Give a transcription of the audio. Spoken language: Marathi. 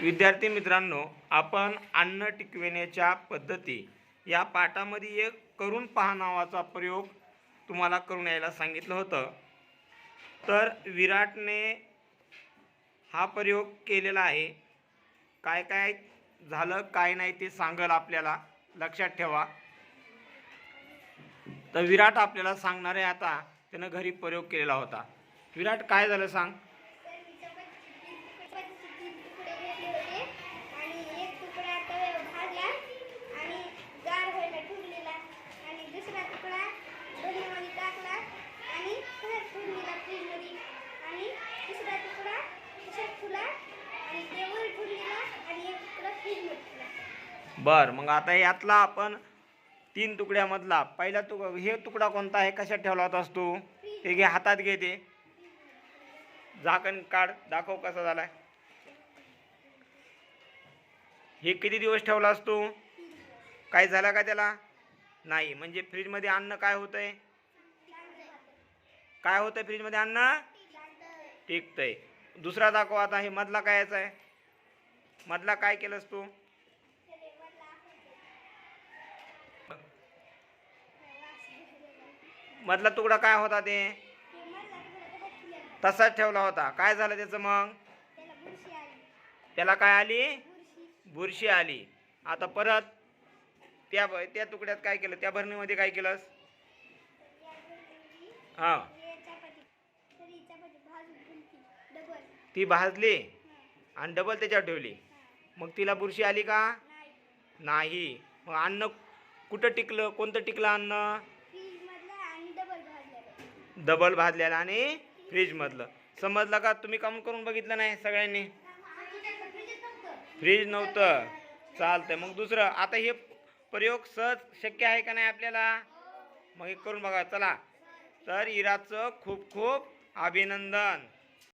विद्यार्थी मित्रांनो आपण अन्न टिकविण्याच्या पद्धती या पाठामध्ये एक करून पहा नावाचा प्रयोग तुम्हाला करून यायला सांगितलं होतं. तर विराटने हा प्रयोग केलेला आहे. काय काय झालं काय नाही ते सांगल आपल्याला. लक्षात ठेवा. तर विराट आपल्याला सांगणार आहे आता. त्यानं घरी प्रयोग केलेला होता. विराट काय झालं सांग तर मी चपातीचे तीन तुकडे घेतले होते आणि एक तुकडा तव्यावर भाजला आणि गार व्हायला ठेवलेला आणि दुसरा तुकडा भरणीमध्ये टाकला आणि तसाच ठेवून दिला फ्रीजमध्ये आणि तिसरा तुकडा तसाच ठेवला आणि ते वर ठेवून दिला आणि एक तुकडा फ्रीजमध्ये ठेवला बर मग आता यातला आपण तीन तुकड्यामधला. पहिला तुक हे तुकडा कोणता आहे? कशात ठेवला होतास तू? हे घे हातात घे ते. झाकण काढ दाखव कसा झालाय. हे किती दिवस ठेवला असतो काय झालं का त्याला? नाही म्हणजे फ्रीजमध्ये अन्न काय होतंय? काय होतंय फ्रीजमध्ये अन्न? टिकतंय. दुसरा दाखव आता हे मधला काय याचा आहे? मधला काय केलंस तू? मधला तुकडा काय होता ते? तसाच ठेवला होता. काय झालं त्याचं मग? त्याला काय आली? बुरशी आली. आता परत त्या त्या तुकड्यात काय केलं? त्या भरणीमध्ये काय केलंस? हा. ती भाजली आणि डबल त्याच्यावर ठेवली. मग तिला बुरशी आली का? नाही. मग अन्न कुठं टिकलं? कोणतं टिकलं अन्न फ्रीजमधला आणि डबल भाजलेलं डबल भाजलेलं आणि फ्रीजमधलं समजलं का? तुम्ही काम करून बघितलं नाही सगळ्यांनी? फ्रीज नव्हतं. चालतंय. मग दुसरं आता हे प्रयोग सहज शक्य आहे का नाही आपल्याला? मग हे करून बघा. चला. तर इराचं खूप खूप अभिनंदन.